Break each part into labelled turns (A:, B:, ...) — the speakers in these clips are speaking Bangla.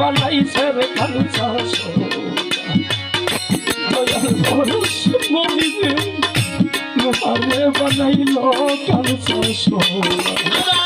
A: বানাইছে রে দয়াল পরশ মনিরে লোহারে বানাইল কালসা সোনা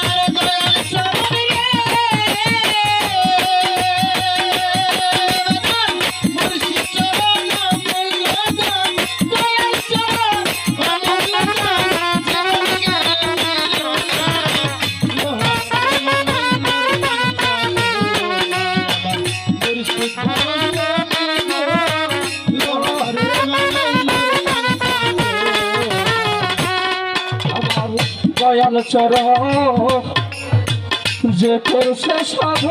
A: দয়াল চর যে করছে সাধ,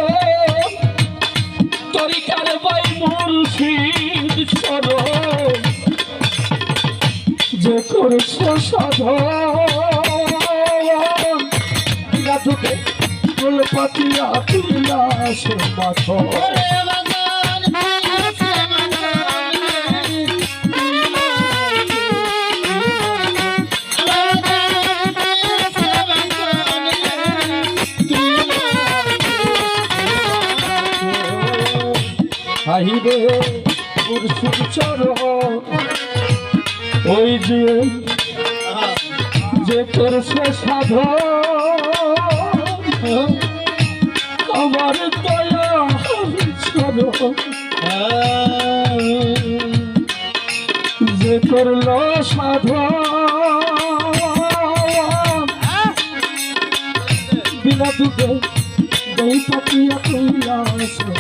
A: তরিকার বাই মুর্শিদ চর যে করছে সাধ রাজুকে ফুল পাতিয়া তুলিয়া সে মাথ আহিবে মুর্শিদ চর ওই যে যে করছে সাধ আমার দয়া ছড় যে করল সাধ বিনা দুঃখে দই পাতিয়া তুইলা সে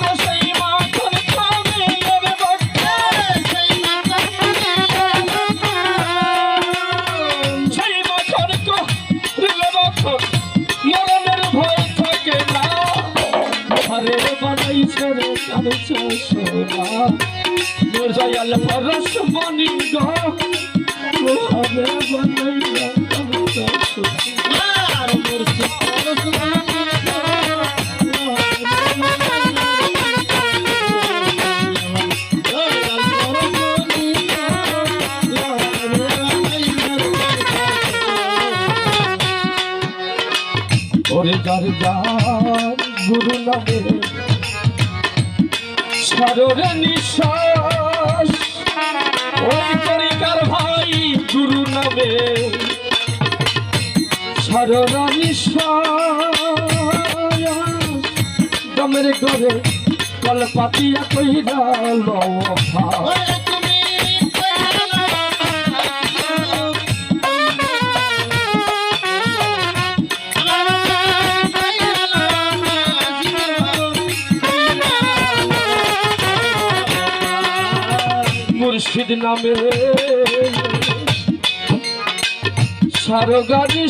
A: আরে সেই মাখন খাবে এর বক্তা সেই মাখন কো রিলে বক্ত মরণের ভয় থাকে না আরে মোর দয়াল ওরে যার যার গুরু নামে, সাররে নিঃশ্বাস। ওই তরিকার ভাই গুরু নামে, সাররা নিঃশ্বাস। দমের ঘরে কল পাতিয়া কইরা লফা মুর্শিদ নামে। সারগানি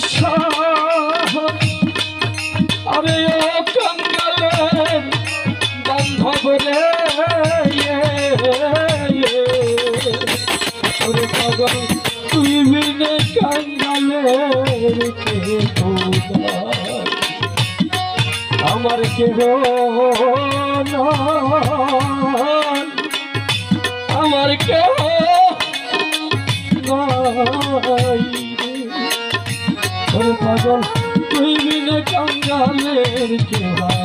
A: আরে ও বান্ধব রে কে খোদা আমার কেহ নয়। আমার কেহ পাগল তুই বিনে কাঙ্গালের কেহ।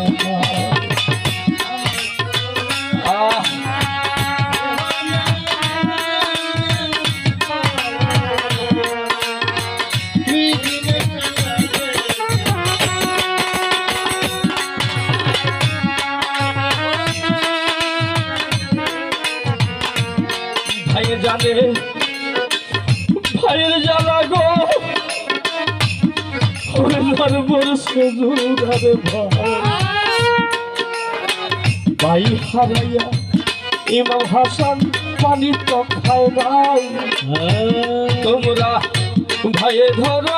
A: ভাইয়ের জ্বালা গো। ওনার বরসে জুড়ারে ভাই ভাই হারাইয়া ইমাম হাসান পানি তো খায় নাই। তোমরা ভাইয়ে ধরো।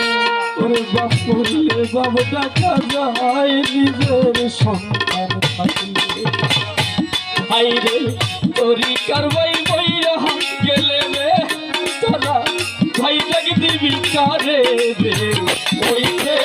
A: ওরে বাপ মরলে বাপ ডাকা যায় নিজের সন্তান থাকলে হাইরে তোরি কারবাই বইরা গেলে রে তোরা ভাই ডাক দিবি ওইতে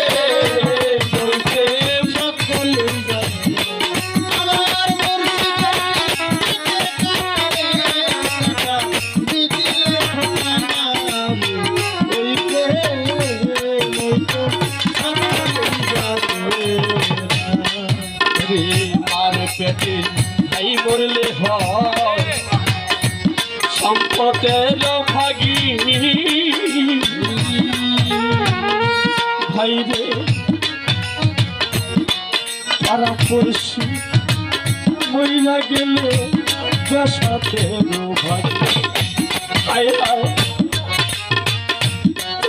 A: সম্পদের ভাগি ভাই তারা পড়শি মহিলা গেলে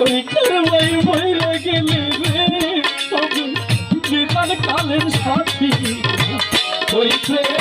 A: ওই কারবাই মহিলা গেলে রে, তবে কালের সাথী। প্রেম